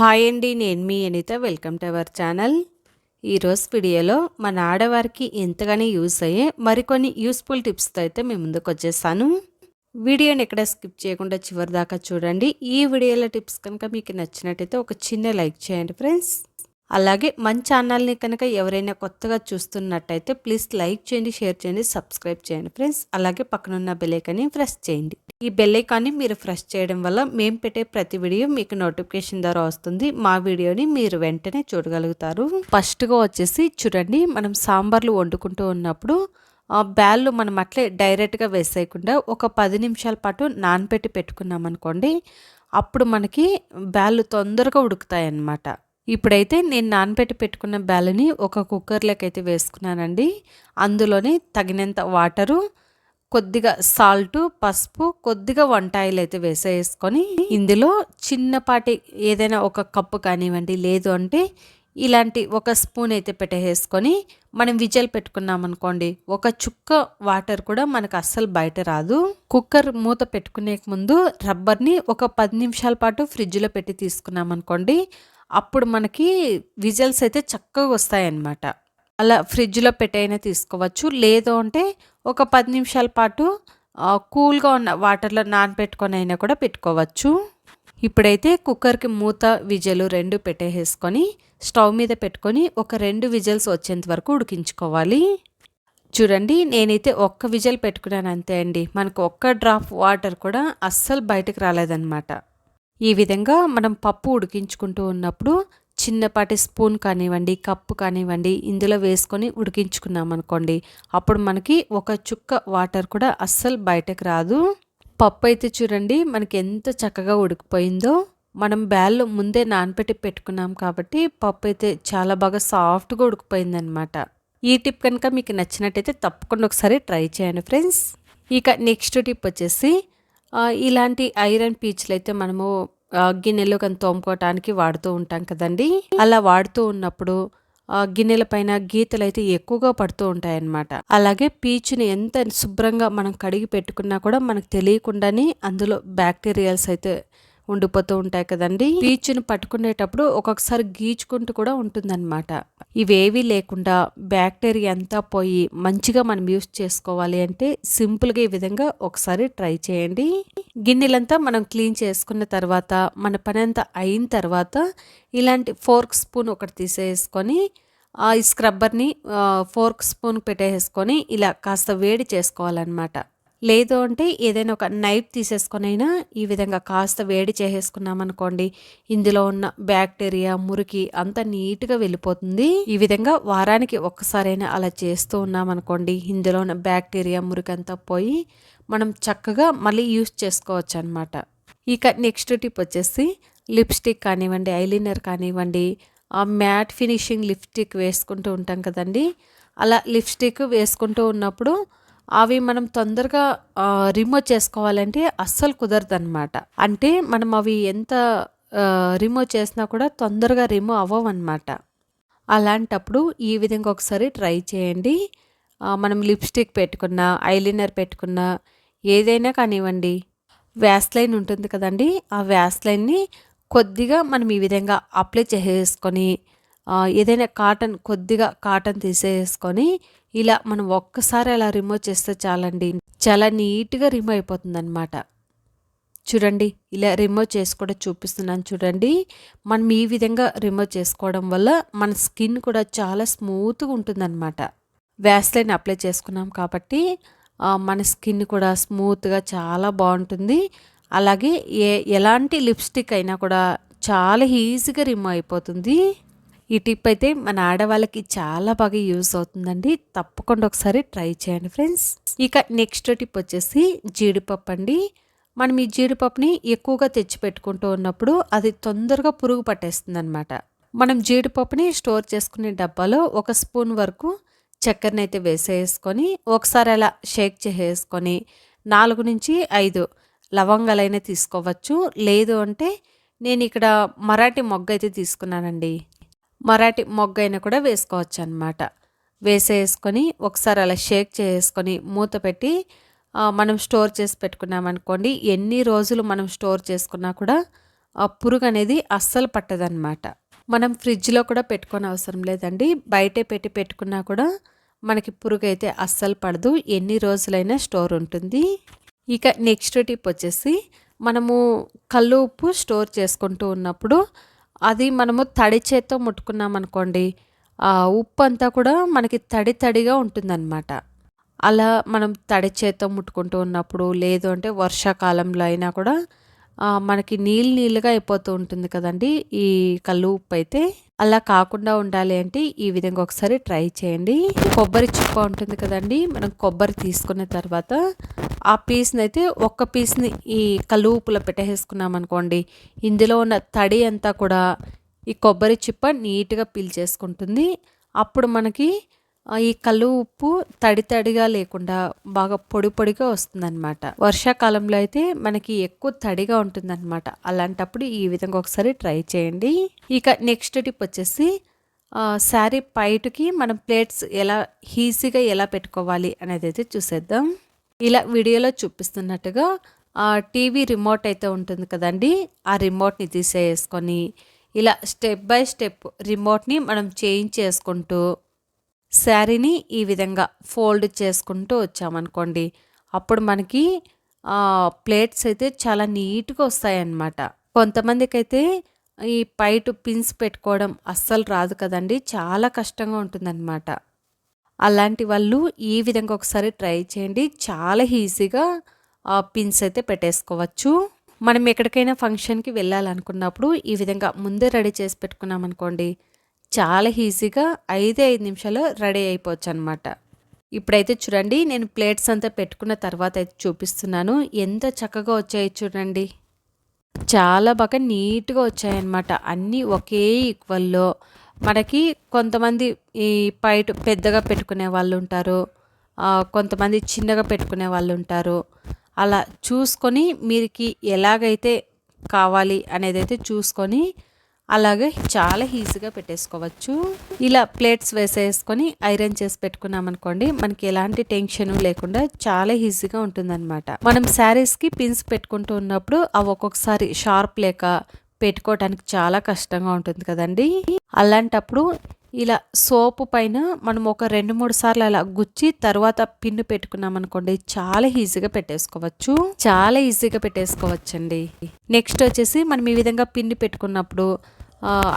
Hi అండి నేను మీ Anitha. Welcome to our channel. ఈరోజు వీడియోలో మన ఆడవారికి ఎంతగానో యూస్ అయ్యే మరికొన్ని యూస్ఫుల్ టిప్స్తో అయితే మేము ముందుకు వచ్చేసాను. వీడియోని ఎక్కడ స్కిప్ చేయకుండా చివరి దాకా చూడండి. ఈ వీడియోలో టిప్స్ కనుక మీకు నచ్చినట్టయితే ఒక చిన్న లైక్ చేయండి ఫ్రెండ్స్. అలాగే మన ఛానల్ని కనుక ఎవరైనా కొత్తగా చూస్తున్నట్టయితే ప్లీజ్ లైక్ చేయండి షేర్ చేయండి సబ్స్క్రైబ్ చేయండి ఫ్రెండ్స్. అలాగే పక్కనున్న బెల్లైకాన్ని ప్రెస్ చేయండి. ఈ బెల్లైకాన్ని మీరు ప్రెస్ చేయడం వల్ల మేము పెట్టే ప్రతి వీడియో మీకు నోటిఫికేషన్ ద్వారా వస్తుంది. మా వీడియోని మీరు వెంటనే చూడగలుగుతారు. ఫస్ట్గా వచ్చేసి చూడండి మనం సాంబార్లు వండుకుంటూ ఉన్నప్పుడు బ్యాళ్ళు మనం అట్లే డైరెక్ట్గా వేసేయకుండా ఒక పది నిమిషాల పాటు నానబెట్టి పెట్టుకున్నాం అనుకోండి అప్పుడు మనకి బ్యాళ్ళు తొందరగా ఉడుకుతాయి అన్నమాట ఇప్పుడైతే నేను నానబెట్టి పెట్టుకున్న బెల్లని ఒక కుక్కర్లోకి అయితే వేసుకున్నానండి. అందులోనే తగినంత వాటరు కొద్దిగా సాల్ట్ పసుపు కొద్దిగా వంటాయిలు అయితే వేసేసుకొని ఇందులో చిన్నపాటి ఏదైనా ఒక కప్పు కానివ్వండి లేదు అంటే ఇలాంటి ఒక స్పూన్ అయితే పెట్టేసుకొని మనం విజల్ పెట్టుకున్నాం అనుకోండి ఒక చుక్క వాటర్ కూడా మనకు అస్సలు బయట రాదు. కుక్కర్ మూత పెట్టుకునే ముందు రబ్బర్ని ఒక పది నిమిషాల పాటు ఫ్రిడ్జ్లో పెట్టి తీసుకున్నాం అనుకోండి అప్పుడు మనకి విజల్స్ అయితే చక్కగా వస్తాయన్నమాట. అలా ఫ్రిడ్జ్లో పెట్టైనా తీసుకోవచ్చు. లేదు అంటే ఒక పది నిమిషాల పాటు కూల్గా ఉన్న వాటర్లో నానబెట్టుకొని అయినా కూడా పెట్టుకోవచ్చు. ఇప్పుడైతే కుక్కర్కి మూత విజలు రెండు పెట్టేసుకొని స్టవ్ మీద పెట్టుకొని ఒక రెండు విజల్స్ వచ్చేంత వరకు ఉడికించుకోవాలి. చూడండి నేనైతే ఒక్క విజల్ పెట్టుకున్నాను అంతే అండి. మనకు ఒక్క డ్రాప్ వాటర్ కూడా అస్సలు బయటకు రాలేదన్నమాట. ఈ విధంగా మనం పప్పు ఉడికించుకుంటూ ఉన్నప్పుడు చిన్నపాటి స్పూన్ కానివ్వండి కప్పు కానివ్వండి ఇందులో వేసుకొని ఉడికించుకున్నాం అనుకోండి అప్పుడు మనకి ఒక చుక్క వాటర్ కూడా అస్సలు బయటకు రాదు. పప్పు అయితే చూడండి మనకి ఎంత చక్కగా ఉడికిపోయిందో. మనం బ్యాల్లో ముందే నానపెట్టి పెట్టుకున్నాం కాబట్టి పప్పు అయితే చాలా బాగా సాఫ్ట్గా ఉడికిపోయిందనమాట ఈ టిప్ కనుక మీకు నచ్చినట్టయితే తప్పకుండా ఒకసారి ట్రై చేయండి ఫ్రెండ్స్. ఇక నెక్స్ట్ టిప్ వచ్చేసి ఇలాంటి ఐరన్ పీచ్లు అయితే మనము గిన్నెలు కానీ తోముకోవటానికి వాడుతూ ఉంటాం కదండి. అలా వాడుతూ ఉన్నప్పుడు గిన్నెల పైన గీతలు అయితే ఎక్కువగా పడుతూ ఉంటాయన్నమాట. అలాగే పీచుని ఎంత శుభ్రంగా మనం కడిగి పెట్టుకున్నా కూడా మనకు తెలియకుండానే అందులో బ్యాక్టీరియల్స్ అయితే ఉండిపోతూ ఉంటాయి కదండి. పీచును పట్టుకునేటప్పుడు ఒక్కొక్కసారి గీచుకుంటూ కూడా ఉంటుందన్నమాట. ఇవేవి లేకుండా బ్యాక్టీరియా అంతా పోయి మంచిగా మనం యూస్ చేసుకోవాలి అంటే సింపుల్గా ఈ విధంగా ఒకసారి ట్రై చేయండి. గిన్నెలంతా మనం క్లీన్ చేసుకున్న తర్వాత మన పని అంతా అయిన తర్వాత ఇలాంటి ఫోర్క్ స్పూన్ ఒకటి తీసేసుకొని ఈ స్క్రబ్బర్ని ఫోర్క్ స్పూన్ పెట్టేసుకొని ఇలా కాస్త వేడి చేసుకోవాలన్నమాట. లేదు అంటే ఏదైనా ఒక నైఫ్ తీసేసుకొనైనా ఈ విధంగా కాస్త వేడి చేసేసుకున్నామనుకోండి ఇందులో ఉన్న బ్యాక్టీరియా మురికి అంత నీట్గా వెళ్ళిపోతుంది. ఈ విధంగా వారానికి ఒక్కసారైనా అలా చేస్తూ ఉన్నాం అనుకోండి ఇందులో ఉన్న బ్యాక్టీరియా మురికి అంతా పోయి మనం చక్కగా మళ్ళీ యూస్ చేసుకోవచ్చు అనమాట ఇక నెక్స్ట్ టిప్ వచ్చేసి లిప్స్టిక్ కానివ్వండి ఐలైనర్ కానివ్వండి ఆ మ్యాట్ ఫినిషింగ్ లిప్స్టిక్ వేసుకుంటూ ఉంటాం కదండి. అలా లిప్స్టిక్ వేసుకుంటూ ఉన్నప్పుడు అవి మనం తొందరగా రిమూవ్ చేసుకోవాలంటే అస్సలు కుదరదు అనమాట అంటే మనం అవి ఎంత రిమూవ్ చేసినా కూడా తొందరగా రిమూవ్ అవ్వవన్నమాట. అలాంటప్పుడు ఈ విధంగా ఒకసారి ట్రై చేయండి. మనం లిప్స్టిక్ పెట్టుకున్న ఐలైనర్ పెట్టుకున్న ఏదైనా కానివ్వండి వ్యాస్లైన్ ఉంటుంది కదండి ఆ వ్యాస్లైన్ని కొద్దిగా మనం ఈ విధంగా అప్లై చేసేసుకొని ఏదైనా కాటన్ కొద్దిగా కాటన్ తీసేసుకొని ఇలా మనం ఒక్కసారి అలా రిమూవ్ చేస్తే చాలండి. చాలా నీట్గా రిమూవ్ అయిపోతుంది అనమాట చూడండి ఇలా రిమూవ్ చేసి కూడా చూపిస్తున్నాను చూడండి. మనం ఈ విధంగా రిమూవ్ చేసుకోవడం వల్ల మన స్కిన్ కూడా చాలా స్మూత్గా ఉంటుందన్నమాట. వ్యాస్లైన్ అప్లై చేసుకున్నాం కాబట్టి మన స్కిన్ కూడా స్మూత్గా చాలా బాగుంటుంది. అలాగే ఏ ఎలాంటి లిప్స్టిక్ అయినా కూడా చాలా ఈజీగా రిమూవ్ అయిపోతుంది. ఈ టిప్ అయితే మన ఆడవాళ్ళకి చాలా బాగా యూజ్ అవుతుందండి. తప్పకుండా ఒకసారి ట్రై చేయండి ఫ్రెండ్స్. ఇక నెక్స్ట్ టిప్ వచ్చేసి జీడిపప్పు అండి. మనం ఈ జీడిపప్పుని ఎక్కువగా తెచ్చి పెట్టుకుంటూ ఉన్నప్పుడు అది తొందరగా పురుగు పట్టేస్తుంది అనమాట మనం జీడిపప్పుని స్టోర్ చేసుకునే డబ్బాలో ఒక స్పూన్ వరకు చక్కెరని అయితే వేసేసుకొని ఒకసారి అలా షేక్ చేసేసుకొని నాలుగు నుంచి ఐదు లవంగాలైనా తీసుకోవచ్చు. లేదు అంటే నేను ఇక్కడ మరాఠీ మొగ్గ అయితే తీసుకున్నానండి. మరాఠీ మొగ్గైన కూడా వేసుకోవచ్చు అనమాట వేసేసుకొని ఒకసారి అలా షేక్ చేసుకొని మూత పెట్టి మనం స్టోర్ చేసి పెట్టుకున్నామనుకోండి ఎన్ని రోజులు మనం స్టోర్ చేసుకున్నా కూడా ఆ పురుగు అనేది అస్సలు పట్టదనమాట మనం ఫ్రిడ్జ్లో కూడా పెట్టుకొని అవసరం లేదండి. బయటే పెట్టి పెట్టుకున్నా కూడా మనకి పురుగు అయితే అస్సలు పడదు. ఎన్ని రోజులైనా స్టోర్ ఉంటుంది. ఇక నెక్స్ట్ టిప్ వచ్చేసి మనము కళ్ళు ఉప్పు స్టోర్ చేసుకుంటూ ఉన్నప్పుడు అది మనము తడి చేత్తో ముట్టుకున్నాం అనుకోండి ఆ ఉప్పు అంతా కూడా మనకి తడి తడిగా ఉంటుందన్నమాట. అలా మనం తడి చేత్తో ముట్టుకుంటూ ఉన్నప్పుడు లేదు అంటే వర్షాకాలంలో అయినా కూడా మనకి నీళ్ళు నీళ్ళుగా అయిపోతూ ఉంటుంది కదండి ఈ కళ్ళు ఉప్పు అయితే అలా కాకుండా ఉండాలి అంటే ఈ విధంగా ఒకసారి ట్రై చేయండి. కొబ్బరి చిప్ప ఉంటుంది కదండి మనం కొబ్బరి తీసుకున్న తర్వాత ఆ పీస్ని అయితే ఒక్క పీస్ని ఈ కళ్ళు ఉప్పులో పెట్టేసుకున్నాం అనుకోండి. ఇందులో ఉన్న తడి అంతా కూడా ఈ కొబ్బరి చిప్ప నీట్గా పీల్చేసుకుంటుంది అప్పుడు మనకి ఈ కళ్ళు ఉప్పు తడి తడిగా లేకుండా బాగా పొడి పొడిగా వస్తుందన్నమాట. వర్షాకాలంలో అయితే మనకి ఎక్కువ తడిగా ఉంటుందన్నమాట. అలాంటప్పుడు ఈ విధంగా ఒకసారి ట్రై చేయండి. ఇక నెక్స్ట్ టిప్ వచ్చేసి శారీ పైటుకి మనం ప్లేట్స్ ఎలా ఈజీగా ఎలా పెట్టుకోవాలి అనేది అయితే చూసేద్దాం. ఇలా వీడియోలో చూపిస్తున్నట్టుగా టీవీ రిమోట్ అయితే ఉంటుంది కదండి. ఆ రిమోట్ని తీసేసుకొని ఇలా స్టెప్ బై స్టెప్ రిమోట్ని మనం చేంజ్ చేసుకుంటూ శారీని ఈ విధంగా ఫోల్డ్ చేసుకుంటూ వచ్చామనుకోండి అప్పుడు మనకి ప్లేట్స్ అయితే చాలా నీట్గా వస్తాయన్నమాట. కొంతమందికి అయితే ఈ పైటు పిన్స్ పెట్టుకోవడం అస్సలు రాదు కదండి. చాలా కష్టంగా ఉంటుందన్నమాట. అలాంటి వాళ్ళు ఈ విధంగా ఒకసారి ట్రై చేయండి. చాలా ఈజీగా పిన్స్ అయితే పెట్టేసుకోవచ్చు. మనం ఎక్కడికైనా ఫంక్షన్కి వెళ్ళాలనుకున్నప్పుడు ఈ విధంగా ముందే రెడీ చేసి పెట్టుకున్నాం అనుకోండి చాలా ఈజీగా ఐదే ఐదు నిమిషాలు రెడీ అయిపోవచ్చు అనమాట ఇప్పుడైతే చూడండి నేను ప్లేట్స్ అంతా పెట్టుకున్న తర్వాత అయితే చూపిస్తున్నాను. ఎంత చక్కగా వచ్చాయి చూడండి. చాలా బాగా నీట్గా వచ్చాయన్నమాట. అన్నీ ఒకే ఈక్వల్లో మనకి కొంతమంది ఈ పైట పెద్దగా పెట్టుకునే వాళ్ళు ఉంటారు. కొంతమంది చిన్నగా పెట్టుకునే వాళ్ళు ఉంటారు. అలా చూసుకొని మీరికి ఎలాగైతే కావాలి అనేది అయితే చూసుకొని అలాగే చాలా ఈజీగా పెట్టేసుకోవచ్చు. ఇలా ప్లేట్స్ వేసేసుకొని ఐరన్ చేసి పెట్టుకున్నామనుకోండి మనకి ఎలాంటి టెన్షన్ లేకుండా చాలా ఈజీగా ఉంటుందన్నమాట. మనం శారీస్కి పిన్స్ పెట్టుకుంటూ ఉన్నప్పుడు అవి ఒక్కొక్కసారి షార్ప్ లేక పెట్టుకోవడానికి చాలా కష్టంగా ఉంటుంది కదండి. అలాంటప్పుడు ఇలా సోపు పైన మనం ఒక రెండు మూడు సార్లు అలా గుచ్చి తర్వాత పిన్ను పెట్టుకున్నాం అనుకోండి చాలా ఈజీగా పెట్టేసుకోవచ్చు. చాలా ఈజీగా పెట్టేసుకోవచ్చండి. నెక్స్ట్ వచ్చేసి మనం ఈ విధంగా పిన్ను పెట్టుకున్నప్పుడు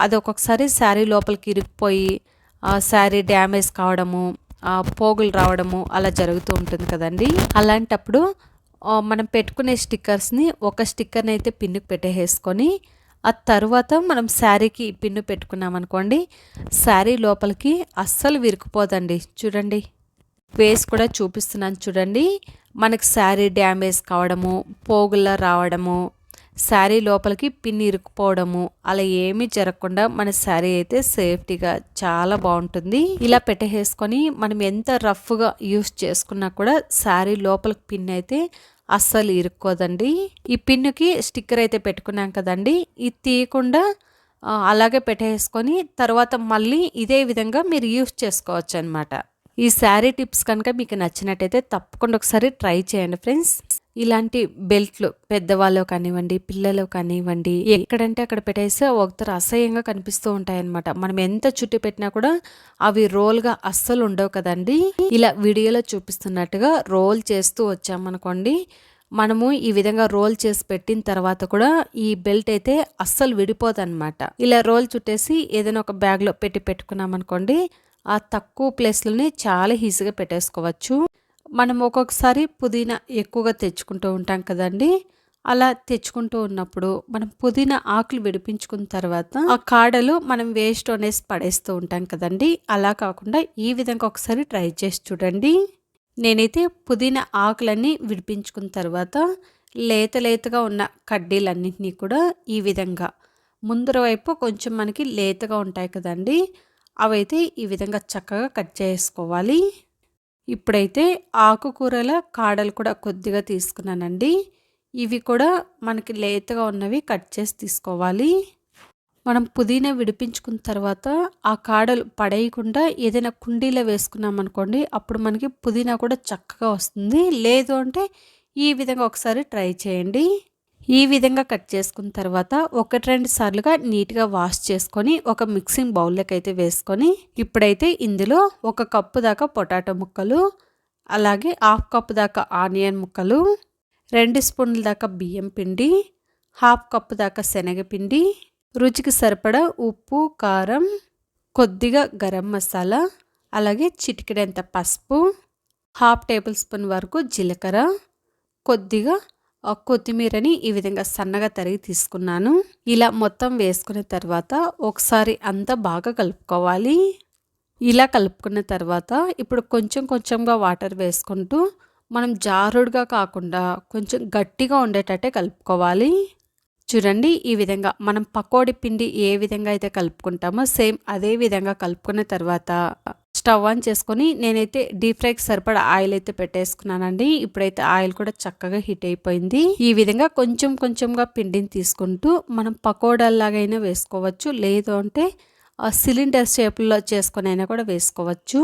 అది ఒక్కొక్కసారి శారీ లోపలికి ఇరిగిపోయి శారీ డ్యామేజ్ కావడము పోగులు రావడము అలా జరుగుతూ ఉంటుంది కదండి. అలాంటప్పుడు మనం పెట్టుకునే స్టిక్కర్స్ని ఒక స్టిక్కర్ని అయితే పిన్నుకు పెట్టేసుకొని ఆ తర్వాత మనం శారీకి పిన్ను పెట్టుకున్నాం అనుకోండి శారీ లోపలికి అస్సలు విరిగిపోదండి చూడండి. వేస్ కూడా చూపిస్తున్నాను చూడండి. మనకి శారీ డ్యామేజ్ కావడము పోగుల్లా రావడము శారీ లోపలికి పిన్ ఇరుక్కుపోవడము అలా ఏమీ జరగకుండా మన శారీ అయితే సేఫ్టీగా చాలా బాగుంటుంది. ఇలా పెట్టేసుకొని మనం ఎంత రఫ్గా యూస్ చేసుకున్నా కూడా శారీ లోపలికి పిన్ అయితే అస్సలు ఇరుక్కోదండి. ఈ పిన్నుకి స్టిక్కర్ అయితే పెట్టుకున్నాం కదండి. ఇది తీయకుండా అలాగే పెట్టేసుకొని తర్వాత మళ్ళీ ఇదే విధంగా మీరు యూస్ చేసుకోవచ్చు అనమాట ఈ శారీ టిప్స్ కనుక మీకు నచ్చినట్టయితే తప్పకుండా ఒకసారి ట్రై చేయండి ఫ్రెండ్స్. ఇలాంటి బెల్ట్లు పెద్దవాళ్ళు కానివ్వండి పిల్లలు కానివ్వండి ఎక్కడంటే అక్కడ పెట్టేస్తే ఒకతర అసహ్యంగా కనిపిస్తూ ఉంటాయన్నమాట. మనం ఎంత చుట్టి పెట్టినా కూడా అవి రోల్గా అస్సలు ఉండవు కదండి. ఇలా వీడియోలో చూపిస్తున్నట్టుగా రోల్ చేస్తూ వచ్చామనుకోండి మనము ఈ విధంగా రోల్ చేసి పెట్టిన తర్వాత కూడా ఈ బెల్ట్ అయితే అస్సలు విడిపోదన్నమాట. ఇలా రోల్ చుట్టేసి ఏదైనా ఒక బ్యాగ్లో పెట్టి పెట్టుకున్నామనుకోండి ఆ తక్కువ ప్లేస్లోనే చాలా ఈజీగా పెట్టేసుకోవచ్చు. మనం ఒక్కొక్కసారి పుదీనా ఎక్కువగా తెచ్చుకుంటూ ఉంటాం కదండి. అలా తెచ్చుకుంటూ ఉన్నప్పుడు మనం పుదీనా ఆకులు విడిపించుకున్న తర్వాత ఆ కాడలు మనం వేస్ట్ అనేసి పడేస్తూ ఉంటాం కదండి. అలా కాకుండా ఈ విధంగా ఒకసారి ట్రై చేసి చూడండి. నేనైతే పుదీనా ఆకులన్నీ విడిపించుకున్న తర్వాత లేత లేతగా ఉన్న కడ్డీలన్నింటినీ కూడా ఈ విధంగా ముందర వైపు కొంచెం మనకి లేతగా ఉంటాయి కదండి. అవైతే ఈ విధంగా చక్కగా కట్ చేసుకోవాలి. ఇప్పుడైతే ఆకుకూరల కాడలు కూడా కొద్దిగా తీసుకున్నానండి. ఇవి కూడా మనకి లేతగా ఉన్నవి కట్ చేసి తీసుకోవాలి. మనం పుదీనా విడిపించుకున్న తర్వాత ఆ కాడలు పడేయకుండా ఏదైనా కుండీలో వేసుకున్నాం అనుకోండి అప్పుడు మనకి పుదీనా కూడా చక్కగా వస్తుంది. లేదు అంటే ఈ విధంగా ఒకసారి ట్రై చేయండి. ఈ విధంగా కట్ చేసుకున్న తర్వాత ఒకటి రెండు సార్లుగా నీట్గా వాష్ చేసుకొని ఒక మిక్సింగ్ బౌల్లోకి అయితే వేసుకొని ఇప్పుడైతే ఇందులో ఒక కప్పు దాకా పొటాటో ముక్కలు అలాగే హాఫ్ కప్పు దాకా ఆనియన్ ముక్కలు రెండు స్పూన్ల దాకా బియ్యం పిండి హాఫ్ కప్పు దాకా శనగపిండి రుచికి సరిపడా ఉప్పు కారం కొద్దిగా గరం మసాలా అలాగే చిటికెడంత పసుపు హాఫ్ టేబుల్ స్పూన్ వరకు జీలకర్ర కొద్దిగా కొత్తిమీరని ఈ విధంగా సన్నగా తరిగి తీసుకున్నాను. ఇలా మొత్తం వేసుకున్న తర్వాత ఒకసారి అంతా బాగా కలుపుకోవాలి. ఇలా కలుపుకున్న తర్వాత ఇప్పుడు కొంచెం కొంచెంగా వాటర్ వేసుకుంటూ మనం జారుడుగా కాకుండా కొంచెం గట్టిగా ఉండేటట్టే కలుపుకోవాలి. చూడండి ఈ విధంగా మనం పకోడీ పిండి ఏ విధంగా అయితే కలుపుకుంటామో సేమ్ అదే విధంగా కలుపుకున్న తర్వాత స్టవ్ ఆన్ చేసుకొని నేనైతే డీప్ ఫ్రైకి సరిపడా ఆయిల్ అయితే పెట్టేసుకున్నానండి. ఇప్పుడైతే ఆయిల్ కూడా చక్కగా హీట్ అయిపోయింది. ఈ విధంగా కొంచెం కొంచెంగా పిండిని తీసుకుంటూ మనం పకోడాల్లాగైనా వేసుకోవచ్చు. లేదు అంటే సిలిండర్ షేప్లో చేసుకొని అయినా కూడా వేసుకోవచ్చు.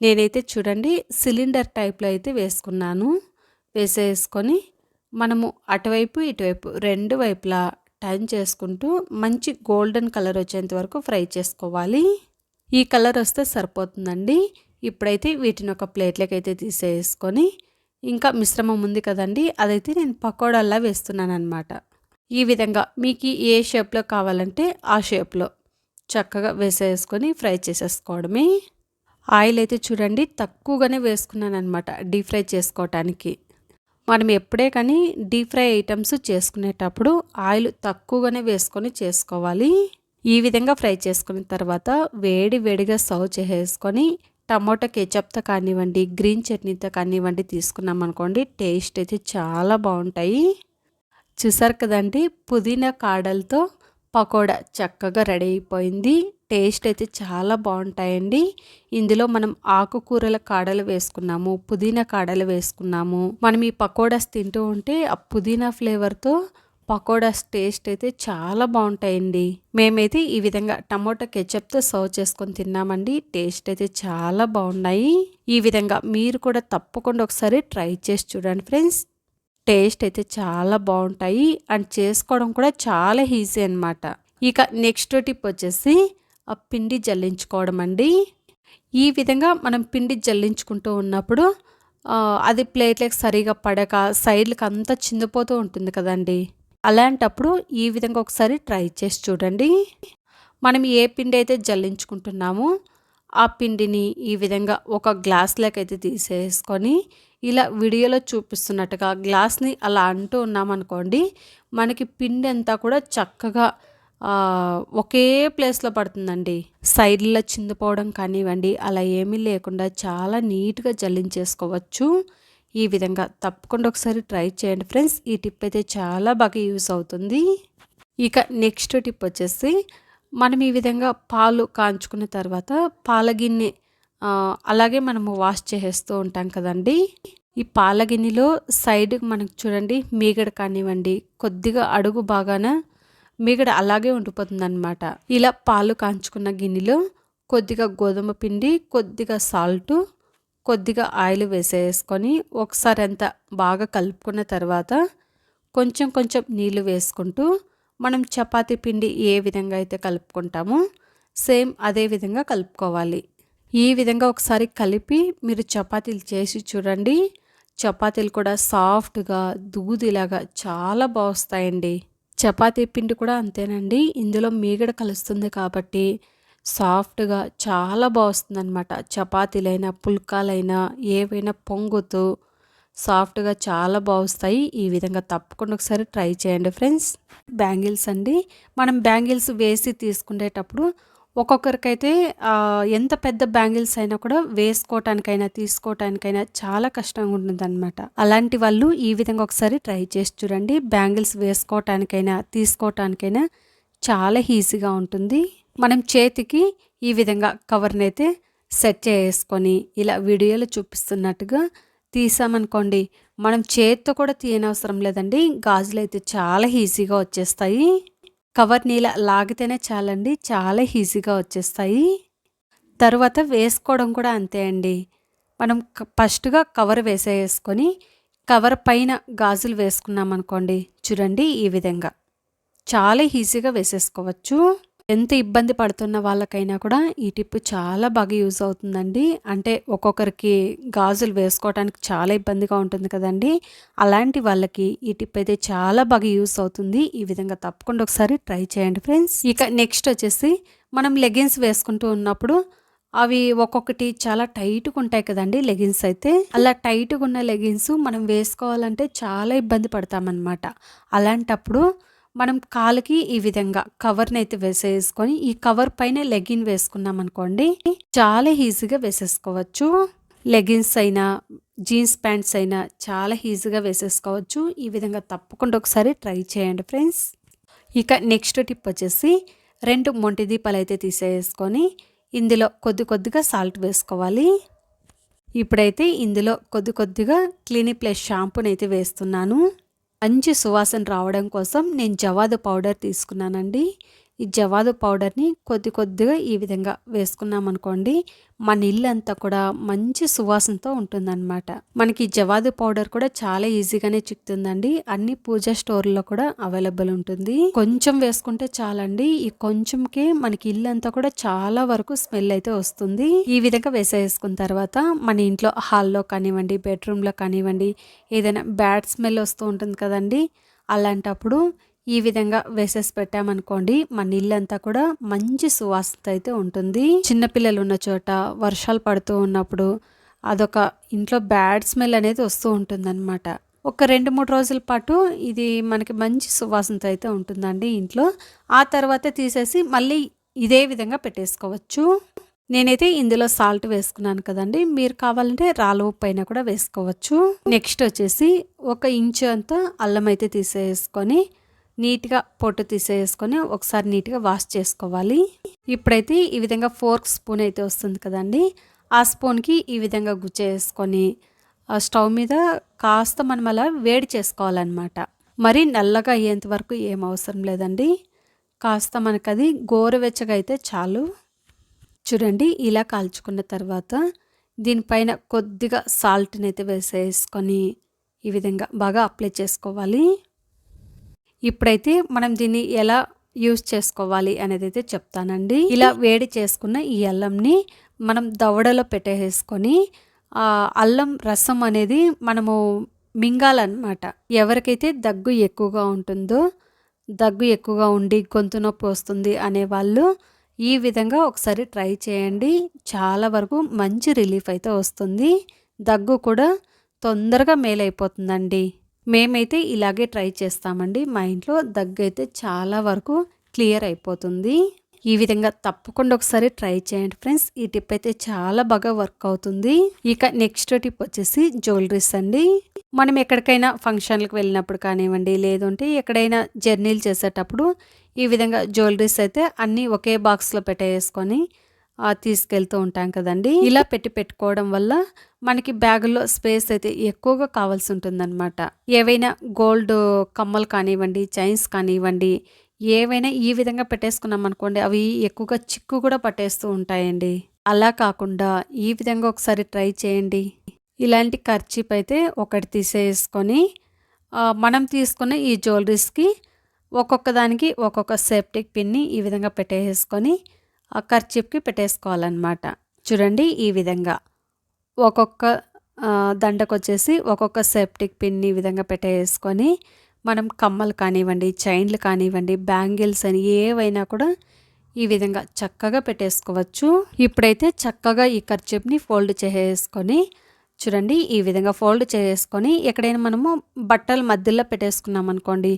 నేనైతే చూడండి సిలిండర్ టైప్లో అయితే వేసుకున్నాను. వేసేసుకొని మనము అటువైపు ఇటువైపు రెండు వైపులా టర్న్ చేసుకుంటూ మంచి గోల్డెన్ కలర్ వచ్చేంత వరకు ఫ్రై చేసుకోవాలి. ఈ కలర్ వస్తే సరిపోతుందండి. ఇప్పుడైతే వీటిని ఒక ప్లేట్లోకి అయితే తీసేసుకొని ఇంకా మిశ్రమం ఉంది కదండి అదైతే నేను పకోడాల్లా వేస్తున్నాను అనమాట ఈ విధంగా మీకు ఏ షేప్లో కావాలంటే ఆ షేప్లో చక్కగా వేసేసుకొని ఫ్రై చేసేసుకోవడమే. ఆయిల్ అయితే చూడండి తక్కువగానే వేసుకున్నాను అనమాట డీప్ ఫ్రై చేసుకోవటానికి. మనం ఎప్పుడే కానీ డీప్ ఫ్రై ఐటమ్స్ చేసుకునేటప్పుడు ఆయిల్ తక్కువగానే వేసుకొని చేసుకోవాలి. ఈ విధంగా ఫ్రై చేసుకున్న తర్వాత వేడి వేడిగా సర్వ్ చేసేసుకొని టమోటా కెచప్తో కానివ్వండి గ్రీన్ చట్నీతో కానివ్వండి తీసుకున్నాం అనుకోండి టేస్ట్ అయితే చాలా బాగుంటాయి. చూసారు కదండి పుదీనా కాడలతో పకోడా చక్కగా రెడీ అయిపోయింది. టేస్ట్ అయితే చాలా బాగుంటాయండి. ఇందులో మనం ఆకుకూరల కాడలు వేసుకున్నాము పుదీనా కాడలు వేసుకున్నాము. మనం ఈ పకోడాస్ తింటూ ఉంటే ఆ పుదీనా ఫ్లేవర్తో పకోడాస్ టేస్ట్ అయితే చాలా బాగుంటాయండి. మేమైతే ఈ విధంగా టమోటా కెచప్తో సర్వ్ చేసుకొని తిన్నామండి. టేస్ట్ అయితే చాలా బాగున్నాయి. ఈ విధంగా మీరు కూడా తప్పకుండా ఒకసారి ట్రై చేసి చూడండి ఫ్రెండ్స్. టేస్ట్ అయితే చాలా బాగుంటాయి. అండ్ చేసుకోవడం కూడా చాలా ఈజీ అనమాట ఇక నెక్స్ట్ టిప్ వచ్చేసి ఆ పిండి జల్లించుకోవడం అండి. ఈ విధంగా మనం పిండి జల్లించుకుంటూ ఉన్నప్పుడు అది ప్లేట్లకు సరిగా పడక సైడ్లకు అంతా చిందిపోతూ ఉంటుంది కదండి. అలాంటప్పుడు ఈ విధంగా ఒకసారి ట్రై చేసి చూడండి. మనం ఏ పిండి అయితే జల్లించుకుంటున్నామో ఆ పిండిని ఈ విధంగా ఒక గ్లాస్లోకి అయితే తీసేసుకొని ఇలా వీడియోలో చూపిస్తున్నట్టుగా గ్లాస్ని అలా అంటూ ఉన్నామనుకోండి మనకి పిండి అంతా కూడా చక్కగా ఒకే ప్లేస్లో పడుతుందండి. సైడ్లో చిందిపోవడం కానివ్వండి అలా ఏమీ లేకుండా చాలా నీట్గా జల్లించేసుకోవచ్చు. ఈ విధంగా తప్పకుండా ఒకసారి ట్రై చేయండి ఫ్రెండ్స్. ఈ టిప్ అయితే చాలా బాగా యూస్ అవుతుంది. ఇక నెక్స్ట్ టిప్ వచ్చేసి మనం ఈ విధంగా పాలు కాంచుకున్న తర్వాత పాల గిన్నె అలాగే మనము వాష్ చేసేస్తూ ఉంటాం కదండి. ఈ పాల గిన్నెలో సైడ్ మనకు చూడండి మీగడ కానివ్వండి కొద్దిగా అడుగు బాగాన మీగడ అలాగే ఉండిపోతుంది అనమాట ఇలా పాలు కాంచుకున్న గిన్నెలో కొద్దిగా గోధుమ పిండి కొద్దిగా సాల్టు కొద్దిగా ఆయిల్ వేసేసుకొని ఒకసారి అంతా బాగా కలుపుకున్న తర్వాత కొంచెం కొంచెం నీళ్ళు వేసుకుంటూ మనం చపాతీ పిండి ఏ విధంగా అయితే కలుపుకుంటామో సేమ్ అదే విధంగా కలుపుకోవాలి. ఈ విధంగా ఒకసారి కలిపి మీరు చపాతీలు చేసి చూడండి. చపాతీలు కూడా సాఫ్ట్గా దూదిలాగా చాలా బాగుస్తాయండి చపాతీ పిండి కూడా అంతేనండి. ఇందులో మీగడ కలుస్తుంది కాబట్టి సాఫ్ట్గా చాలా బాగుస్తుంది అనమాట చపాతీలైనా పుల్కాలైనా ఏవైనా పొంగుతూ సాఫ్ట్గా చాలా బాగుస్తాయి. ఈ విధంగా తప్పకుండా ఒకసారి ట్రై చేయండి ఫ్రెండ్స్. బ్యాంగిల్స్ అండి. మనం బ్యాంగిల్స్ వేసి తీసుకునేటప్పుడు ఒక్కొక్కరికైతే ఎంత పెద్ద బ్యాంగిల్స్ అయినా కూడా వేసుకోవటానికైనా తీసుకోవటానికైనా చాలా కష్టంగా ఉంటుందన్నమాట. అలాంటి వాళ్ళు ఈ విధంగా ఒకసారి ట్రై చేసి చూడండి. బ్యాంగిల్స్ వేసుకోవటానికైనా తీసుకోవటానికైనా చాలా ఈజీగా ఉంటుంది. మనం చేతికి ఈ విధంగా కవర్ని అయితే సెట్ చేసుకొని ఇలా వీడియోలో చూపిస్తున్నట్టుగా తీసామనుకోండి మనం చేతితో కూడా తీయనవసరం లేదండి. గాజులు అయితే చాలా ఈజీగా వచ్చేస్తాయి. కవర్ నీళ్ళ లాగితేనే చాలండి చాలా ఈజీగా వచ్చేస్తాయి. తర్వాత వేసుకోవడం కూడా అంతే అండి. మనం ఫస్ట్గా కవర్ వేసేసుకొని కవర్ పైన గాజులు వేసుకున్నాం అనుకోండి చూడండి ఈ విధంగా. చాలా ఈజీగా వేసేసుకోవచ్చు. ఎంత ఇబ్బంది పడుతున్న వాళ్ళకైనా కూడా ఈ టిప్ చాలా బాగా యూజ్ అవుతుందండి. అంటే ఒక్కొక్కరికి గాజులు వేసుకోవడానికి చాలా ఇబ్బందిగా ఉంటుంది కదండి. అలాంటి వాళ్ళకి ఈ టిప్ అయితే చాలా బాగా యూజ్ అవుతుంది. ఈ విధంగా తప్పకుండా ఒకసారి ట్రై చేయండి ఫ్రెండ్స్. ఇక నెక్స్ట్ వచ్చేసి మనం లెగిన్స్ వేసుకుంటూ ఉన్నప్పుడు అవి ఒక్కొక్కటి చాలా టైట్గా ఉంటాయి కదండి లెగిన్స్ అయితే. అలా టైట్గా ఉన్న లెగిన్స్ మనం వేసుకోవాలంటే చాలా ఇబ్బంది పడతామన్నమాట. అలాంటప్పుడు మనం కాలుకి ఈ విధంగా కవర్ని అయితే వేసేసుకొని ఈ కవర్ పైన లెగిన్ వేసుకున్నాం అనుకోండి చాలా ఈజీగా వేసేసుకోవచ్చు. లెగిన్స్ అయినా జీన్స్ ప్యాంట్స్ అయినా చాలా ఈజీగా వేసేసుకోవచ్చు. ఈ విధంగా తప్పకుండా ఒకసారి ట్రై చేయండి ఫ్రెండ్స్ ఇక నెక్స్ట్ టిప్ వచ్చేసి రెండు మొంటి దీపాలు అయితే తీసేసుకొని ఇందులో కొద్ది కొద్దిగా సాల్ట్ వేసుకోవాలి. ఇప్పుడైతే ఇందులో కొద్ది కొద్దిగా క్లినిక్ ప్లస్ షాంపూని అయితే వేస్తున్నాను. మంచి సువాసన రావడం కోసం నేను జవాదు పౌడర్ తీసుకున్నానండి. ఈ జవాదు పౌడర్ని కొద్ది కొద్దిగా ఈ విధంగా వేసుకున్నామనుకోండి మన ఇల్లు అంతా కూడా మంచి సువాసనతో ఉంటుందన్నమాట. మనకి జవాదు పౌడర్ కూడా చాలా ఈజీగానే చిక్కుతుందండి. అన్ని పూజ స్టోర్లో కూడా అవైలబుల్ ఉంటుంది. కొంచెం వేసుకుంటే చాలండి. ఈ కొంచెంకే మనకి ఇల్లు అంతా కూడా చాలా వరకు స్మెల్ అయితే వస్తుంది. ఈ విధంగా వేసేసుకున్న తర్వాత మన ఇంట్లో హాల్లో కానివ్వండి బెడ్రూమ్లో కానివ్వండి ఏదైనా బ్యాడ్ స్మెల్ వస్తూ ఉంటుంది కదండి అలాంటప్పుడు ఈ విధంగా వేసేసి పెట్టామనుకోండి మన ఇల్లంతా కూడా మంచి సువాసన అయితే ఉంటుంది. చిన్నపిల్లలు ఉన్న చోట వర్షాలు పడుతూ ఉన్నప్పుడు అదొక ఇంట్లో బ్యాడ్ స్మెల్ అనేది వస్తూ ఉంటుందన్నమాట. ఒక రెండు మూడు రోజుల పాటు ఇది మనకి మంచి సువాసనతో అయితే ఉంటుందండి ఇంట్లో. ఆ తర్వాత తీసేసి మళ్ళీ ఇదే విధంగా పెట్టేసుకోవచ్చు. నేనైతే ఇందులో సాల్ట్ వేసుకున్నాను కదండి. మీరు కావాలంటే రాళ్ళ ఉప్పు అయినా కూడా వేసుకోవచ్చు. నెక్స్ట్ వచ్చేసి ఒక ఇంచు అంతా అల్లం అయితే తీసేసుకొని నీట్గా పొట్టు తీసేసుకొని ఒకసారి నీట్గా వాష్ చేసుకోవాలి. ఇప్పుడైతే ఈ విధంగా ఫోర్క్ స్పూన్ అయితే వస్తుంది కదండి. ఆ స్పూన్కి ఈ విధంగా గుచ్చేసుకొని స్టవ్ మీద కాస్త మనం అలా వేడి చేసుకోవాలన్నమాట. మరి నల్లగా అయ్యేంత వరకు ఏం అవసరం లేదండి. కాస్త మనకు అది గోరువెచ్చగా అయితే చాలు. చూడండి ఇలా కాల్చుకున్న తర్వాత దీనిపైన కొద్దిగా సాల్ట్ని అయితే వేసేసుకొని ఈ విధంగా బాగా అప్లై చేసుకోవాలి. ఇప్పుడైతే మనం దీన్ని ఎలా యూస్ చేసుకోవాలి అనేది అయితే చెప్తానండి. ఇలా వేడి చేసుకున్న ఈ అల్లంని మనం దవడలో పెట్టేసుకొని అల్లం రసం అనేది మనము మింగాలన్నమాట. ఎవరికైతే దగ్గు ఎక్కువగా ఉంటుందో దగ్గు ఎక్కువగా ఉండి గొంతు నొప్పి వస్తుంది అనేవాళ్ళు ఈ విధంగా ఒకసారి ట్రై చేయండి. చాలా వరకు మంచి రిలీఫ్ అయితే వస్తుంది. దగ్గు కూడా తొందరగా మేలైపోతుందండి. మేమైతే ఇలాగే ట్రై చేస్తామండి. మా ఇంట్లో దగ్గు అయితే చాలా వరకు క్లియర్ అయిపోతుంది. ఈ విధంగా తప్పకుండా ఒకసారి ట్రై చేయండి ఫ్రెండ్స్. ఈ టిప్ అయితే చాలా బాగా వర్క్ అవుతుంది. ఇక నెక్స్ట్ టిప్ వచ్చేసి జ్యువెలరీస్ అండి. మనం ఎక్కడికైనా ఫంక్షన్లకు వెళ్ళినప్పుడు కానివ్వండి లేదంటే ఎక్కడైనా జర్నీలు చేసేటప్పుడు ఈ విధంగా జ్యువెలరీస్ అయితే అన్నీ ఒకే బాక్స్లో పెట్టేసుకొని తీసుకెళ్తూ ఉంటాం కదండి. ఇలా పెట్టి పెట్టుకోవడం వల్ల మనకి బ్యాగుల్లో స్పేస్ అయితే ఎక్కువగా కావాల్సి ఉంటుందన్నమాట. ఏవైనా గోల్డ్ కమ్మలు కానివ్వండి చైన్స్ కానివ్వండి ఏవైనా ఈ విధంగా పెట్టేసుకున్నాం అనుకోండి అవి ఎక్కువగా చిక్కు కూడా పట్టేస్తూ ఉంటాయండి. అలా కాకుండా ఈ విధంగా ఒకసారి ట్రై చేయండి. ఇలాంటి ఖర్చీప్ అయితే ఒకటి తీసేసుకొని మనం తీసుకున్న ఈ జ్యువెలరీస్కి ఒక్కొక్క దానికి ఒక్కొక్క సేఫ్టిక్ పిన్ని ఈ విధంగా పెట్టేసుకొని ఆ కర్చీప్కి పెట్టేసుకోవాలన్నమాట. చూడండి ఈ విధంగా. ఒక్కొక్క దండకు వచ్చేసి ఒక్కొక్క సెప్టిక్ పిన్ ఈ విధంగా పెట్టేసుకొని మనం కమ్మలు కానివ్వండి చైన్లు కానివ్వండి బ్యాంగిల్స్ అని ఏవైనా కూడా ఈ విధంగా చక్కగా పెట్టేసుకోవచ్చు. ఇప్పుడైతే చక్కగా ఈ కర్చీప్ని ఫోల్డ్ చేసేసుకొని చూడండి ఈ విధంగా ఫోల్డ్ చేసుకొని ఎక్కడైనా మనము బట్టల మధ్యలో పెట్టేసుకున్నాం అనుకోండి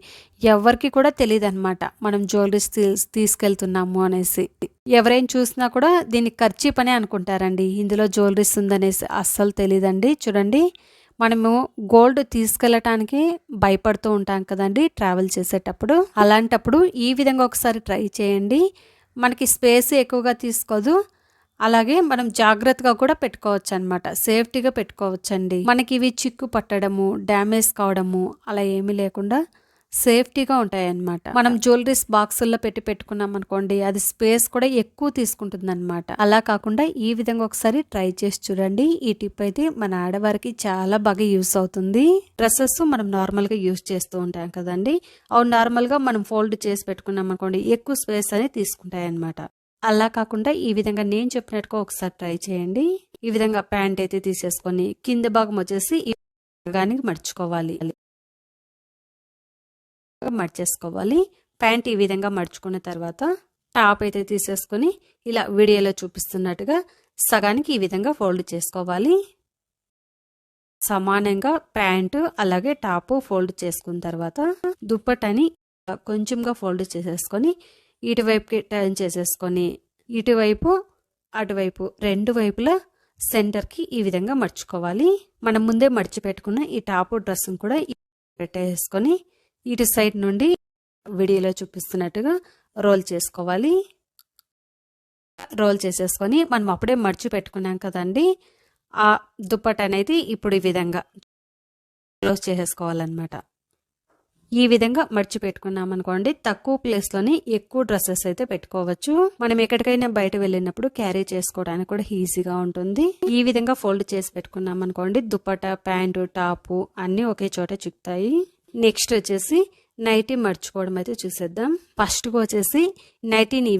ఎవరికి కూడా తెలియదు అనమాట మనం జ్యువెలరీస్ తీసుకెళ్తున్నాము అనేసి. ఎవరైనా చూసినా కూడా దీన్ని ఖర్చు పని అనుకుంటారండి. ఇందులో జ్యువెలరీస్ ఉందనేసి అస్సలు తెలియదండి చూడండి మనము గోల్డ్ తీసుకెళ్ళటానికి భయపడుతూ ఉంటాం కదండి ట్రావెల్ చేసేటప్పుడు. అలాంటప్పుడు ఈ విధంగా ఒకసారి ట్రై చేయండి. మనకి స్పేస్ ఎక్కువగా తీసుకోదు. అలాగే మనం జాగ్రత్తగా కూడా పెట్టుకోవచ్చు అనమాట సేఫ్టీగా పెట్టుకోవచ్చండి. మనకి ఇవి చిక్కు పట్టడము డ్యామేజ్ కావడము అలా ఏమీ లేకుండా సేఫ్టీగా ఉంటాయి అన్నమాట మనం జ్యువెలరీస్ బాక్సుల్లో పెట్టి పెట్టుకున్నాం అనుకోండి అది స్పేస్ కూడా ఎక్కువ తీసుకుంటుంది అనమాట అలా కాకుండా ఈ విధంగా ఒకసారి ట్రై చేసి చూడండి. ఈ టిప్ అయితే మన ఆడవారికి చాలా బాగా యూస్ అవుతుంది. డ్రెస్సెస్ మనం నార్మల్గా యూస్ చేస్తూ ఉంటాం కదండి. అవి నార్మల్గా మనం ఫోల్డ్ చేసి పెట్టుకున్నాం అనుకోండి ఎక్కువ స్పేస్ అనేది తీసుకుంటాయి అనమాట అలా కాకుండా ఈ విధంగా నేను చెప్పినట్టుగా ఒకసారి ట్రై చేయండి. ఈ విధంగా ప్యాంట్ అయితే తీసేసుకొని కింద భాగం వచ్చేసి ఈ భాగానికి మర్చుకోవాలి మర్చేసుకోవాలి ప్యాంట్ ఈ విధంగా మడుచుకున్న తర్వాత టాప్ అయితే తీసేసుకొని ఇలా వీడియోలో చూపిస్తున్నట్టుగా సగానికి ఈ విధంగా ఫోల్డ్ చేసుకోవాలి. సమానంగా ప్యాంటు అలాగే టాపు ఫోల్డ్ చేసుకున్న తర్వాత దుప్పటని కొంచెంగా ఫోల్డ్ చేసేసుకొని ఇటువైపుకి టర్న్ చేసేసుకొని ఇటువైపు అటువైపు రెండు వైపులా సెంటర్కి ఈ విధంగా మర్చుకోవాలి మనం ముందే మడిచిపెట్టుకున్న ఈ టాపు డ్రెస్ కూడా పెట్టేసుకొని ఇటు సైడ్ నుండి వీడియోలో చూపిస్తున్నట్టుగా రోల్ చేసుకోవాలి. రోల్ చేసేసుకొని మనం అప్పుడే మడిచి పెట్టుకున్నాం కదండి. ఆ దుప్పట్ అనేది ఇప్పుడు ఈ విధంగా క్లోజ్ చేసేసుకోవాలన్నమాట. ఈ విధంగా మడిచి పెట్టుకున్నాం అనుకోండి. తక్కువ ప్లేస్లోనే ఎక్కువ డ్రెస్సెస్ అయితే పెట్టుకోవచ్చు. మనం ఎక్కడికైనా బయట వెళ్ళినప్పుడు క్యారీ చేసుకోవడానికి కూడా ఈజీగా ఉంటుంది. ఈ విధంగా ఫోల్డ్ చేసి పెట్టుకున్నాం అనుకోండి. దుప్పట ప్యాంటు టాపు అన్ని ఒకే చోట చిక్కుతాయి. నెక్స్ట్ వచ్చేసి నైటీ మర్చుకోవడం అయితే చూసేద్దాం. ఫస్ట్గా వచ్చేసి నైటీని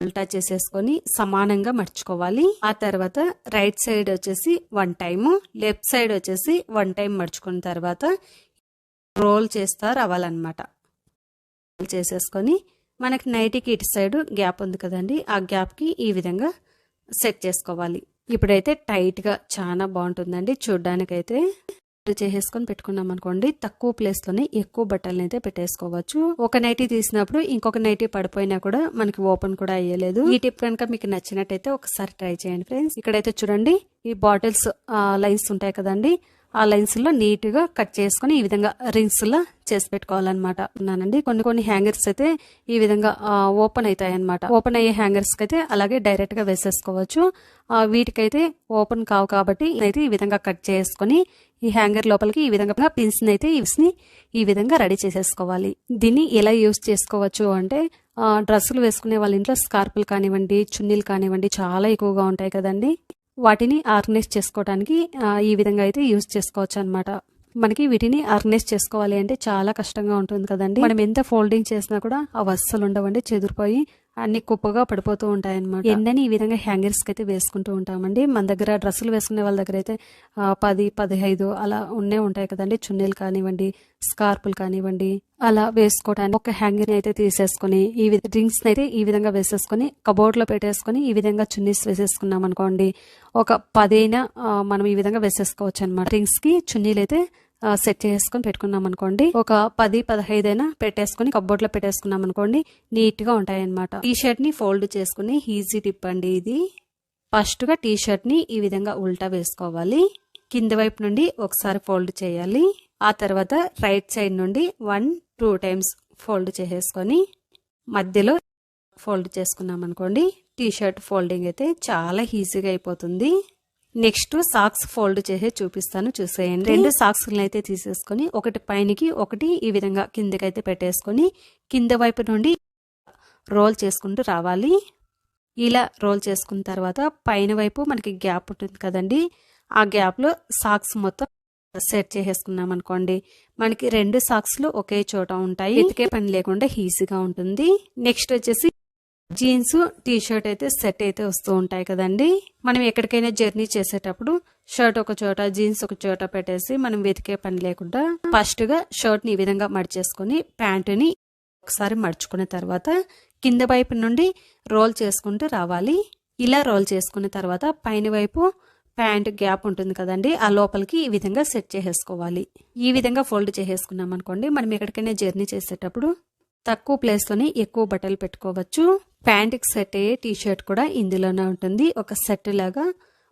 ఉల్టా చేసేసుకొని సమానంగా మర్చుకోవాలి. ఆ తర్వాత రైట్ సైడ్ వచ్చేసి వన్ టైము లెఫ్ట్ సైడ్ వచ్చేసి వన్ టైం మర్చుకున్న తర్వాత రోల్ చేస్తా రవ్వాలన్నమాట రోల్ చేసేసుకొని మనకి నైటీకి ఇటు సైడ్ గ్యాప్ ఉంది కదండి ఆ గ్యాప్కి ఈ విధంగా సెట్ చేసుకోవాలి. ఇప్పుడైతే టైట్గా చాలా బాగుంటుందండి. చూడ్డానికైతే చేసేసుకొని పెట్టుకున్నాం అనుకోండి తక్కువ ప్లేస్లోనే ఎక్కువ బట్టలను అయితే పెట్టేసుకోవచ్చు. ఒక నైటీ తీసినప్పుడు ఇంకొక నైటీ పడిపోయినా కూడా మనకి ఓపెన్ కూడా అయ్యలేదు. ఈ టిప్ కనుక మీకు నచ్చినట్టయితే ఒకసారి ట్రై చేయండి ఫ్రెండ్స్. ఇక్కడైతే చూడండి ఈ బాటిల్స్ లైన్స్ ఉంటాయి కదండి ఆ లైన్స్లో నీట్గా కట్ చేసుకుని ఈ విధంగా రింగ్స్లా చేసి పెట్టుకోవాలన్నమాట. ఉన్నానండి. కొన్ని కొన్ని హ్యాంగర్స్ అయితే ఈ విధంగా ఓపెన్ అవుతాయి అనమాట ఓపెన్ అయ్యే హ్యాంగర్స్కి అయితే అలాగే డైరెక్ట్గా వేసేసుకోవచ్చు. వీటికైతే ఓపెన్ కావు కాబట్టి అయితే ఈ విధంగా కట్ చేసుకొని ఈ హ్యాంగర్ లోపలికి ఈ విధంగా పిన్స్ని అయితే ని ఈ విధంగా రెడీ చేసేసుకోవాలి. దీన్ని ఎలా యూస్ చేసుకోవచ్చు అంటే డ్రెస్సులు వేసుకునే వాళ్ళ ఇంట్లో స్కార్పులు కానివ్వండి చున్నీలు కానివ్వండి చాలా ఎక్కువగా ఉంటాయి కదండి. వాటిని ఆర్గనైజ్ చేసుకోవడానికి ఈ విధంగా అయితే యూజ్ చేసుకోవచ్చు అనమాట మనకి వీటిని ఆర్గనైజ్ చేసుకోవాలి అంటే చాలా కష్టంగా ఉంటుంది కదండి. మనం ఎంత ఫోల్డింగ్ చేసినా కూడా అవి అస్సలు ఉండవండి చెదిరిపోయి అన్ని కుప్పగా పడిపోతూ ఉంటాయన్నమాట. ఎండని ఈ విధంగా హ్యాంగర్స్కి అయితే వేసుకుంటూ ఉంటామండి. మన దగ్గర డ్రెస్సులు వేసుకునే వాళ్ళ దగ్గర అయితే పది పదిహైదు అలా ఉన్నే ఉంటాయి కదండి. చున్నీలు కానివ్వండి స్కార్పులు కానివ్వండి అలా వేసుకోవడానికి ఒక హ్యాంగర్ అయితే తీసేసుకుని ఈ రింగ్స్ అయితే ఈ విధంగా వేసేసుకుని కబోర్డ్లో పెట్టేసుకుని ఈ విధంగా చున్నీస్ వేసేసుకున్నాం అనుకోండి ఒక పదైనా మనం ఈ విధంగా వేసేసుకోవచ్చు అనమాట రింగ్స్కి చున్నీలు అయితే సెట్ చేసుకొని పెట్టుకున్నాం అనుకోండి ఒక పది పదహైదు అయినా పెట్టేసుకుని కబోర్డ్లో పెట్టేసుకున్నాం అనుకోండి నీట్గా ఉంటాయి అనమాట టీ షర్ట్ని ఫోల్డ్ చేసుకుని ఈజీ టిప్ అండి ఇది. ఫస్ట్గా టీ షర్ట్ని ఈ విధంగా ఉల్టా వేసుకోవాలి. కింద వైపు నుండి ఒకసారి ఫోల్డ్ చేయాలి. ఆ తర్వాత రైట్ సైడ్ నుండి వన్ టూ టైమ్స్ ఫోల్డ్ చేసేసుకొని మధ్యలో ఫోల్డ్ చేసుకున్నాం అనుకోండి టీ షర్ట్ ఫోల్డింగ్ అయితే చాలా ఈజీగా అయిపోతుంది. నెక్స్ట్ సాక్స్ ఫోల్డ్ చేసే చూపిస్తాను చూసేయండి. రెండు సాక్స్ అయితే తీసేసుకొని ఒకటి పైనకి ఒకటి ఈ విధంగా కిందకైతే పెట్టేసుకొని కింద వైపు నుండి రోల్ చేసుకుంటూ రావాలి. ఇలా రోల్ చేసుకున్న తర్వాత పైన వైపు మనకి గ్యాప్ ఉంటుంది కదండి. ఆ గ్యాప్లో సాక్స్ మొత్తం సెట్ చేసేసుకున్నాం అనుకోండి. మనకి రెండు సాక్స్లు ఒకే చోట ఉంటాయి. ఇదికే పని లేకుండా ఈజీగా ఉంటుంది. నెక్స్ట్ వచ్చేసి జీన్స్ టీ షర్ట్ అయితే సెట్ అయితే వస్తూ ఉంటాయి కదండి. మనం ఎక్కడికైనా జర్నీ చేసేటప్పుడు షర్ట్ ఒక చోట జీన్స్ ఒక చోట పెట్టేసి మనం వెతికే పని లేకుండా ఫస్ట్గా షర్ట్ని ఈ విధంగా మడిచేసుకుని ప్యాంటుని ఒకసారి మడుచుకున్న తర్వాత కింద వైపు నుండి రోల్ చేసుకుంటూ రావాలి. ఇలా రోల్ చేసుకున్న తర్వాత పైన వైపు ప్యాంట్ గ్యాప్ ఉంటుంది కదండి ఆ లోపలికి ఈ విధంగా సెట్ చేసేసుకోవాలి. ఈ విధంగా ఫోల్డ్ చేసేసుకున్నాం అనుకోండి మనం ఎక్కడికైనా జర్నీ చేసేటప్పుడు తక్కువ ప్లేస్లోనే ఎక్కువ బట్టలు పెట్టుకోవచ్చు. ప్యాంట్కి సెట్ అయ్యే టీ షర్ట్ కూడా ఇందులోనే ఉంటుంది. ఒక సెట్ లాగా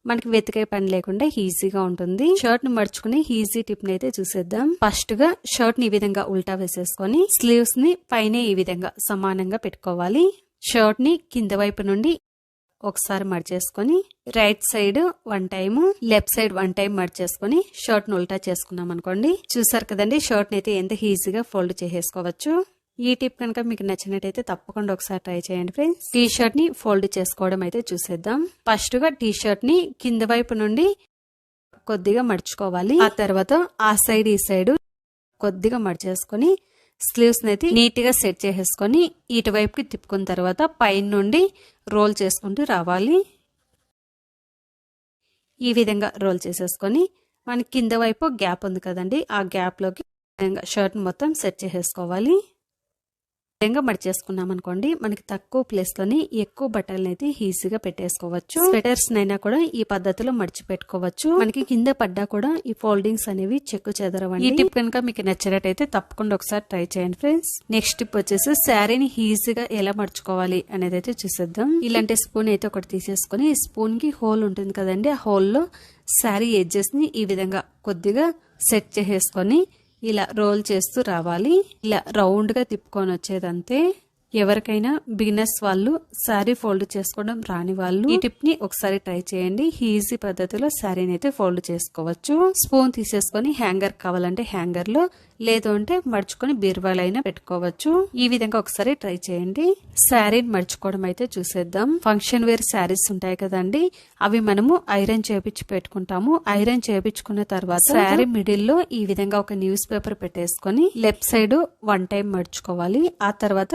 మనకి వెతికే పని లేకుండా ఈజీగా ఉంటుంది. షర్ట్ను మడుచుకుని ఈజీ టిప్ అయితే చూసేద్దాం. ఫస్ట్గా షర్ట్ని ఈ విధంగా ఉల్టా వేసేసుకొని స్లీవ్స్ని పైన ఈ విధంగా సమానంగా పెట్టుకోవాలి. షర్ట్ని కింద వైపు నుండి ఒకసారి మడిచేసుకొని right side one time left side one time మడిచేసుకొని షర్ట్ను ఉల్టా చేసుకున్నాం అనుకోండి చూసారు కదండి షర్ట్ని అయితే ఎంత ఈజీగా ఫోల్డ్ చేసేసుకోవచ్చు. ఈ టిప్ కనుక మీకు నచ్చినట్టయితే తప్పకుండా ఒకసారి ట్రై చేయండి ఫ్రెండ్స్. టీ షర్ట్ని ఫోల్డ్ చేసుకోవడం అయితే చూసేద్దాం. ఫస్ట్గా టీ షర్ట్ని కింద వైపు నుండి కొద్దిగా మడుచుకోవాలి. ఆ తర్వాత ఆ సైడ్ ఈ సైడ్ కొద్దిగా మడిచేసుకొని స్లీవ్స్ అయితే నీట్గా సెట్ చేసేసుకొని ఇటువైపుకి తిప్పుకున్న తర్వాత పైన నుండి రోల్ చేసుకుంటూ రావాలి. ఈ విధంగా రోల్ చేసేసుకొని మన కింద వైపు గ్యాప్ ఉంది కదండి ఆ గ్యాప్లోకి షర్ట్ మొత్తం సెట్ చేసేసుకోవాలి. విధంగా మడిచేసుకున్నాం అనుకోండి మనకి తక్కువ ప్లేస్లోని ఎక్కువ బట్టలను అయితే ఈజీగా పెట్టేసుకోవచ్చు. స్వెటర్స్ నైనా కూడా ఈ పద్ధతిలో మడిచి పెట్టుకోవచ్చు మనకి కింద పడ్డా కూడా ఈ ఫోల్డింగ్స్ అనేవి చెక్కు చెదరవండి. ఈ టిప్ కనుక మీకు నచ్చినట్టయితే తప్పకుండా ఒకసారి ట్రై చేయండి ఫ్రెండ్స్. నెక్స్ట్ టిప్ వచ్చేసి శారీని ఈజీగా ఎలా మడుచుకోవాలి అనేది అయితే చూసేద్దాం. ఇలాంటి స్పూన్ అయితే ఒకటి తీసేసుకొని ఈ స్పూన్కి హోల్ ఉంటుంది కదండి ఆ హోల్లో శారీ ఎడ్జెస్ని ఈ విధంగా కొద్దిగా సెట్ చేసేసుకొని ఇలా రోల్ చేస్తూ రావాలి. ఇలా రౌండ్గా తిప్పుకొని వచ్చేదంతే. ఎవరికైనా బిగినర్స్ వాళ్ళు శారీ ఫోల్డ్ చేసుకోవడం రాని వాళ్ళు ఈ టిప్ని ఒకసారి ట్రై చేయండి. ఈజీ పద్ధతిలో శారీని అయితే ఫోల్డ్ చేసుకోవచ్చు. స్పూన్ తీసేసుకొని హ్యాంగర్ కావాలంటే హ్యాంగర్లో లేదు అంటే మడుచుకొని బీరువాలైనా పెట్టుకోవచ్చు. ఈ విధంగా ఒకసారి ట్రై చేయండి. శారీని మడుచుకోవడం అయితే చూసేద్దాం. ఫంక్షన్ వేర్ శారీస్ ఉంటాయి కదండి అవి మనము ఐరన్ చేపించి పెట్టుకుంటాము. ఐరన్ చేపించుకున్న తర్వాత శారీ మిడిల్లో ఈ విధంగా ఒక న్యూస్ పేపర్ పెట్టేసుకొని లెఫ్ట్ సైడ్ వన్ టైం మడుచుకోవాలి. ఆ తర్వాత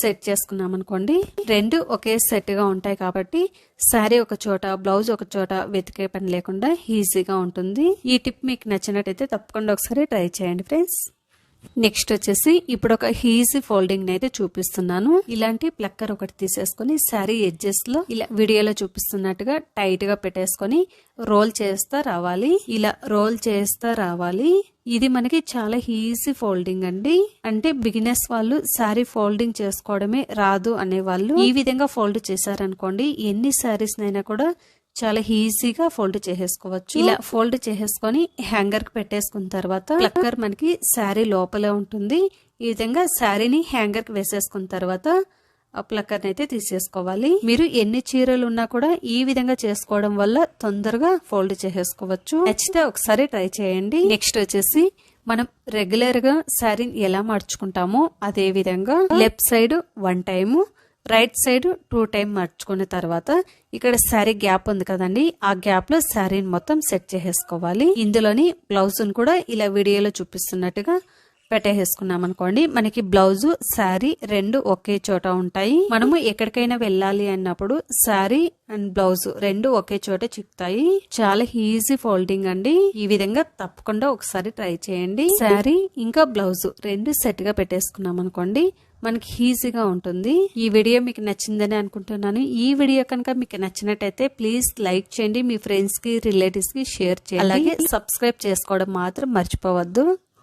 సెట్ చేసుకున్నాం అనుకోండి రెండు ఒకే సెట్గా ఉంటాయి కాబట్టి శారీ ఒక చోట బ్లౌజ్ ఒక చోట వెతికే పని లేకుండా ఈజీగా ఉంటుంది. ఈ టిప్ మీకు నచ్చినట్టయితే తప్పకుండా ఒకసారి ట్రై చేయండి ఫ్రెండ్స్. నెక్స్ట్ వచ్చేసి ఇప్పుడు ఒక హీజీ ఫోల్డింగ్ అయితే చూపిస్తున్నాను. ఇలాంటి ప్లక్కర్ ఒకటి తీసేసుకొని శారీ ఎడ్జెస్లో ఇలా వీడియోలో చూపిస్తున్నట్టుగా టైట్గా పెట్టేసుకొని రోల్ చేస్తా రావాలి. ఇలా రోల్ చేస్తా రావాలి. ఇది మనకి చాలా ఈజీ ఫోల్డింగ్ అండి. అంటే బిగినర్స్ వాళ్ళు శారీ ఫోల్డింగ్ చేసుకోవడమే రాదు అనే వాళ్ళు ఈ విధంగా ఫోల్డ్ చేశారనుకోండి ఎన్ని శారీస్ అయినా కూడా చాలా ఈజీగా ఫోల్డ్ చేసేసుకోవచ్చు. ఇలా ఫోల్డ్ చేసేసుకొని హ్యాంగర్కి పెట్టేసుకున్న తర్వాత ప్లక్కర్ మనకి శారీ లోపలే ఉంటుంది. ఈ విధంగా శారీని హ్యాంగర్కి వేసేసుకున్న తర్వాత ప్లక్కర్ని అయితే తీసేసుకోవాలి. మీరు ఎన్ని చీరలు ఉన్నా కూడా ఈ విధంగా చేసుకోవడం వల్ల తొందరగా ఫోల్డ్ చేసేసుకోవచ్చు. నచ్చితే ఒకసారి ట్రై చేయండి. నెక్స్ట్ వచ్చేసి మనం రెగ్యులర్గా శారీని ఎలా మార్చుకుంటామో అదే విధంగా left side one time right side two time మార్చుకున్న తర్వాత ఇక్కడ శారీ గ్యాప్ ఉంది కదండి ఆ గ్యాప్లో శారీని మొత్తం సెట్ చేసేసుకోవాలి. ఇందులోని బ్లౌజ్ కూడా ఇలా వీడియోలో చూపిస్తున్నట్టుగా పెట్టేసుకున్నాం అనుకోండి మనకి బ్లౌజు శారీ రెండు ఒకే చోట ఉంటాయి. మనము ఎక్కడికైనా వెళ్ళాలి అన్నప్పుడు శారీ అండ్ బ్లౌజ్ రెండు ఒకే చోట చిక్కుతాయి. చాలా ఈజీ ఫోల్డింగ్ అండి. ఈ విధంగా తప్పకుండా ఒకసారి ట్రై చేయండి. శారీ ఇంకా బ్లౌజ్ రెండు సెట్గా పెట్టేసుకున్నాం అనుకోండి మనకి ఈజీగా ఉంటుంది. ఈ వీడియో మీకు నచ్చిందని అనుకుంటున్నాను. ఈ వీడియో కనుక మీకు నచ్చినట్టయితే ప్లీజ్ లైక్ చేయండి మీ ఫ్రెండ్స్కి రిలేటివ్స్కి షేర్ చేయండి. అలాగే సబ్స్క్రైబ్ చేసుకోవడం మాత్రం మర్చిపోవద్దు.